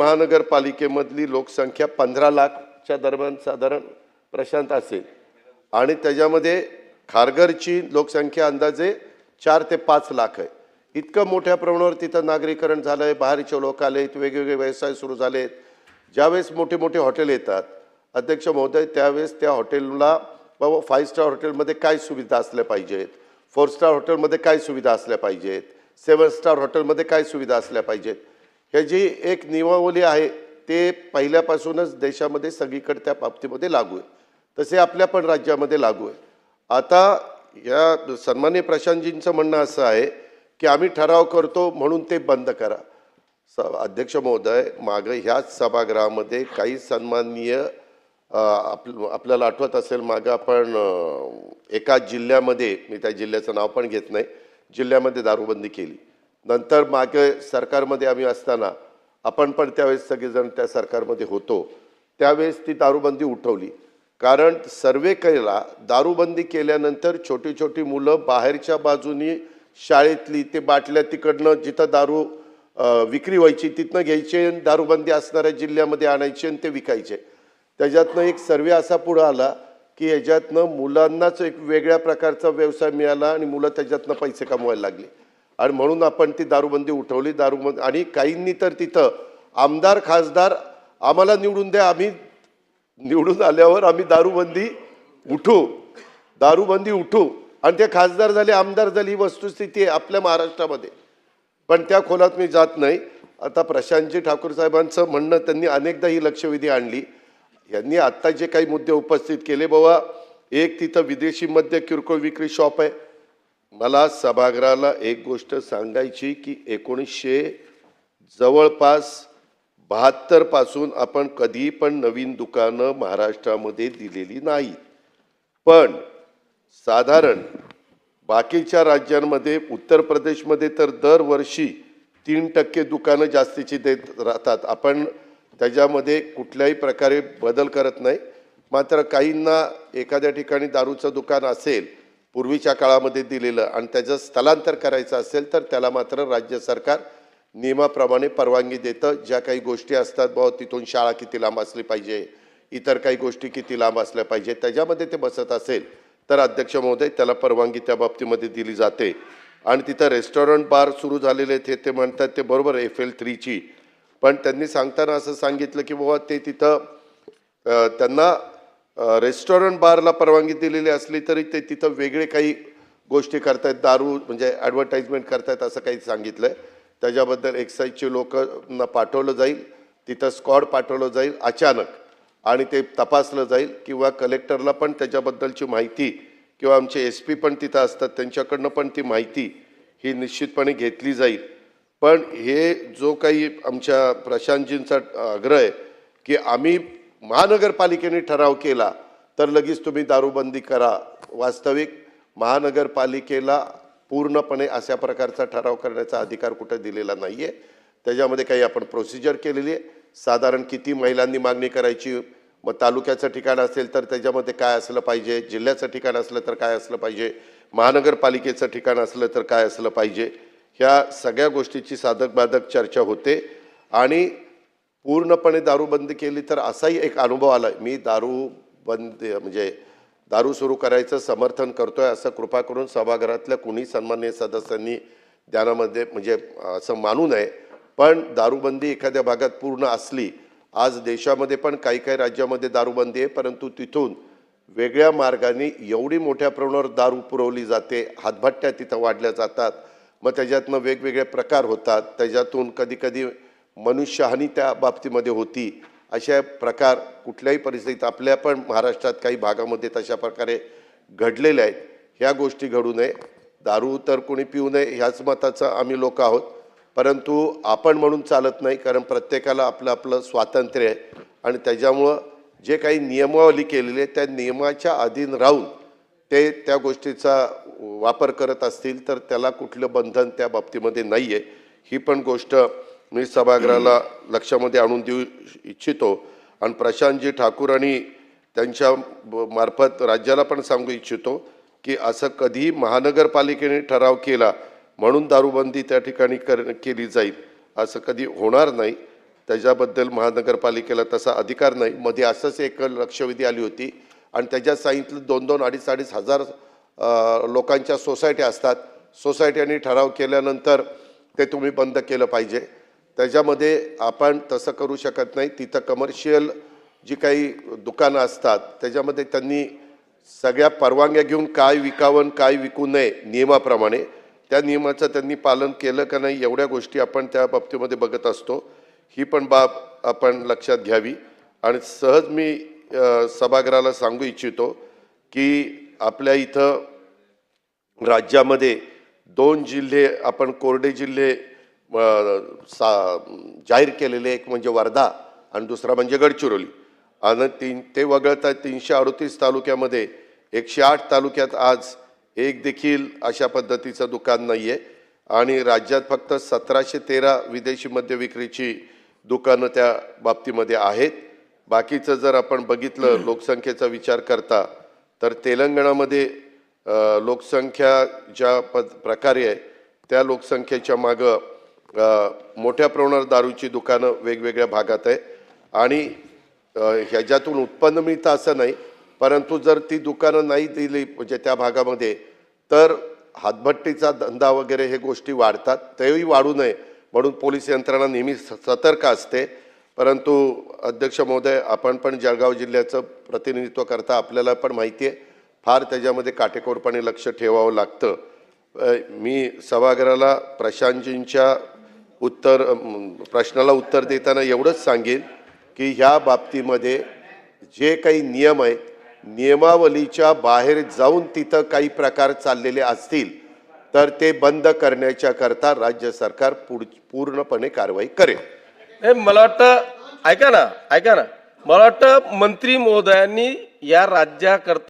महानगरपालिकेमधली लोकसंख्या पंधरा लाखच्या दरम्यान साधारण प्रशांत असेल. आणि त्याच्यामध्ये खारघरची लोकसंख्या अंदाजे चार ते पाच लाख आहे. इतकं मोठ्या प्रमाणावर तिथं नागरीकरण झालं आहे बाहेरचे लोक आलेत वेगवेगळे व्यवसाय सुरू झालेत. ज्यावेळेस मोठे मोठे हॉटेल येतात अध्यक्ष महोदय त्यावेळेस त्या हॉटेलला बाबा फाईव्ह स्टार हॉटेलमध्ये काय सुविधा असल्या पाहिजेत? फोर स्टार हॉटेलमध्ये काय सुविधा असल्या पाहिजेत? सेवन स्टार हॉटेलमध्ये काय सुविधा असल्या पाहिजेत? ह्याची एक नियमावली आहे ते पहिल्यापासूनच देशामध्ये सगळीकडे त्या बाबतीमध्ये लागू आहे. तसे आपल्या पण राज्यामध्ये लागू आहे. आता या सन्मान्य प्रशांतजींचं म्हणणं असं आहे की आम्ही ठराव करतो म्हणून ते बंद करा. स अध्यक्ष महोदय मागं ह्याच सभागृहामध्ये काही सन्माननीय आप आपल्याला आठवत असेल मागं आपण एका जिल्ह्यामध्ये मी त्या जिल्ह्याचं नाव पण घेत नाही जिल्ह्यामध्ये दारूबंदी केली. नंतर मागे सरकारमध्ये आम्ही असताना आपण पण त्यावेळेस सगळेजण त्या सरकारमध्ये होतो. त्यावेळेस ती दारूबंदी उठवली. कारण सर्वे केला दारूबंदी केल्यानंतर छोटी छोटी मुलं बाहेरच्या बाजूनी शाळेतली ते बाटल्या तिकडनं जिथं दारू विक्री व्हायची तिथनं घ्यायचे आणि दारूबंदी असणाऱ्या जिल्ह्यामध्ये आणायचे आणि ते विकायचे. त्याच्यातनं एक सर्वे असा पुढं आला की याच्यातनं मुलांनाच एक वेगळ्या प्रकारचा व्यवसाय मिळाला आणि मुलं त्याच्यातनं पैसे कमवायला लागली. आणि म्हणून आपण ती दारूबंदी उठवली. दारूबंदी आणि काहींनी तर तिथं आमदार खासदार आम्हाला निवडून द्या. आम्ही निवडून आल्यावर आम्ही दारूबंदी उठू. दारूबंदी उठू. आणि ते खासदार झाले आमदार झाली ही वस्तुस्थिती आहे आपल्या महाराष्ट्रामध्ये. पण त्या खोलात मी जात नाही. आता प्रशांतजी ठाकूर साहेबांचं म्हणणं त्यांनी अनेकदा ही लक्षवेधी आणली. यांनी आत्ता जे काही मुद्दे उपस्थित केले बाबा एक तिथं विदेशी मद्य किरकोळ विक्री शॉप आहे. मला सभागृहाला एक गोष्ट सांगायची की एकोणीसशे जवळपास बहात्तरपासून आपण कधी पण नवीन दुकानं महाराष्ट्रामध्ये दिलेली नाही. पण साधारण बाकीच्या राज्यांमध्ये उत्तर प्रदेशमध्ये तर दरवर्षी तीन टक्के दुकानं जास्तीची देत राहतात. आपण त्याच्यामध्ये कुठल्याही प्रकारे बदल करत नाही. मात्र काहींना एखाद्या ठिकाणी दारूचं दुकान असेल पूर्वीच्या काळामध्ये दिलेलं आणि त्याचं स्थलांतर करायचं असेल तर त्याला मात्र राज्य सरकार नियमाप्रमाणे परवानगी देतं. ज्या काही गोष्टी असतात बा तिथून शाळा किती लांब असली पाहिजे इतर काही गोष्टी किती लांब असल्या पाहिजे त्याच्यामध्ये ते बसत असेल तर अध्यक्ष महोदय त्याला परवानगी त्या बाबतीमध्ये दिली जाते. आणि तिथं रेस्टॉरंट बार सुरू झालेले आहेत हे ते म्हणतात ते बरोबर एफ एल थ्रीची. पण त्यांनी सांगताना असं सांगितलं की बाबा ते तिथं त्यांना रेस्टॉरंट बारला परवानगी दिलेली असली तरी ते तिथं वेगळे काही गोष्टी करतायत दारू म्हणजे ॲडव्हर्टाईजमेंट करतायत असं काही सांगितलं आहे त्याच्याबद्दल एक्साईजचे लोकांना पाठवलं जाईल तिथं स्कॉड पाठवलं जाईल अचानक आणि ते तपासलं जाईल किंवा कलेक्टरला पण त्याच्याबद्दलची माहिती किंवा आमचे एस पी पण तिथं असतात त्यांच्याकडनं पण ती माहिती ही निश्चितपणे घेतली जाईल. पण हे जो काही आमच्या प्रशांतजींचा आग्रह आहे की आम्ही महानगरपालिकेने ठराव केला तर लगेच तुम्ही दारूबंदी करा. वास्तविक महानगरपालिकेला पूर्णपणे अशा प्रकारचा ठराव करण्याचा अधिकार कुठं दिलेला नाही आहे त्याच्यामध्ये काही आपण प्रोसिजर केलेली आहे. साधारण किती महिलांनी मागणी करायची मग तालुक्याचं ठिकाण असेल तर त्याच्यामध्ये काय असलं पाहिजे जिल्ह्याचं ठिकाण असलं तर काय असलं पाहिजे महानगरपालिकेचं ठिकाण असलं तर काय असलं पाहिजे ह्या सगळ्या गोष्टीची साधक बाधक चर्चा होते. आणि पूर्णपणे दारूबंदी केली तर असाही एक अनुभव आला मी दारू बंद म्हणजे दारू सुरू करायचं समर्थन करतोय असं कृपा करून सभागृहातल्या कुणी सन्मान्य सदस्यांनी ध्यानामध्ये म्हणजे असं मानू नये. पण दारूबंदी एखाद्या भागात पूर्ण असली आज देशामध्ये पण काही काही राज्यामध्ये दारूबंदी आहे परंतु तिथून वेगळ्या मार्गाने एवढी मोठ्या प्रमाणावर दारू पुरवली जाते हातभट्ट्या तिथं वाढल्या जातात मग त्याच्यातनं वेगवेगळे प्रकार होतात त्याच्यातून कधीकधी कधी मनुष्यहानी त्या बाबतीमध्ये होती. अशा प्रकार कुठल्याही परिस्थितीत आपल्या पण महाराष्ट्रात काही भागामध्ये तशा प्रकारे घडलेल्या आहेत. ह्या गोष्टी घडू नये. दारू तर कोणी पिऊ नये ह्याच मताचं आम्ही लोक आहोत. परंतु आपण म्हणून चालत नाही कारण प्रत्येकाला आपलं आपलं स्वातंत्र्य आहे. आणि त्याच्यामुळं जे काही नियमावली केलेली आहे त्या नियमाच्या अधीन राहून ते त्या गोष्टीचा वापर करत असतील तर त्याला कुठलं बंधन त्या बाबतीमध्ये नाही आहे ही पण गोष्ट मी सभागृहाला लक्षामध्ये आणून देऊ इच्छितो. आणि प्रशांतजी ठाकूर आणि त्यांच्या ब- मार्फत राज्याला पण सांगू इच्छितो की असं कधीही महानगरपालिकेने ठराव केला म्हणून दारूबंदी त्या ठिकाणी कर केली जाईल असं कधी होणार नाही. त्याच्याबद्दल महानगरपालिकेला तसा अधिकार नाही. मध्ये असंच एक लक्षवेधी आली होती. आणि त्याच्यात सांगितलं दोन दोन अडीच अडीच हजार लोकांच्या सोसायट्या असतात. सोसायट्यांनी ठराव केल्यानंतर ते तुम्ही बंद केलं पाहिजे. त्याच्यामध्ये आपण तसं करू शकत नाही. तिथं कमर्शियल जी काही दुकानं असतात त्याच्यामध्ये त्यांनी सगळ्या परवानग्या घेऊन काय विकावं काय विकू नये नियमाप्रमाणे त्या नियमाचं त्यांनी पालन केलं का नाही एवढ्या गोष्टी आपण त्या बाबतीमध्ये बघत असतो. ही पण बाब आपण लक्षात घ्यावी. आणि सहज मी सभागृहाला सांगू इच्छितो की आपल्या इथं राज्यामध्ये दोन जिल्हे आपण कोरडे जिल्हे सा जाहीर केलेले एक म्हणजे वर्धा आणि दुसरा म्हणजे गडचिरोली. आणि तीन ते वगळता तीनशे अडतीस तालुक्यामध्ये एकशे आठ तालुक्यात आज एक देखील अशा पद्धतीचं दुकान नाही आहे आणि राज्यात फक्त सतराशे तेरा विदेशी मद्य विक्रीची दुकानं त्या बाबतीमध्ये आहेत. बाकीचं जर आपण बघितलं लोकसंख्येचा विचार करता तर तेलंगणामध्ये लोकसंख्या ज्या पद प्रकारे आहे त्या लोकसंख्येच्या मागं मोठ्या प्रमाणावर दारूची दुकानं वेगवेगळ्या भागात आहे. आणि ह्याच्यातून उत्पन्न मिळतं असं नाही परंतु जर ती दुकानं नाही दिली म्हणजे त्या भागामध्ये तर हातभट्टीचा धंदा वगैरे हे गोष्टी वाढतात. तेही वाढू नये म्हणून पोलीस यंत्रणा नेहमी स- सतर्क असते. परंतु अध्यक्ष महोदय आपण पण जळगाव जिल्ह्याचं प्रतिनिधित्व करता आपल्याला पण माहिती आहे. फार त्याच्यामध्ये काटेकोरपणे लक्ष ठेवावं लागतं. मी सभागृहाला प्रशांतजींच्या उत्तर प्रश्नाला उत्तर देताना एवढंच सांगेन की ह्या बाबतीमध्ये जे काही नियम आहेत नियमावलीच्या बाहेर जाऊन तिथं काही प्रकार चाललेले असतील तर ते बंद करण्याच्या करता राज्य सरकार पुढ पूर्णपणे कारवाई करेल. मला वाटतं ऐका ना ऐका ना. मला वाटतं मंत्री महोदयांनी या राज्याकरता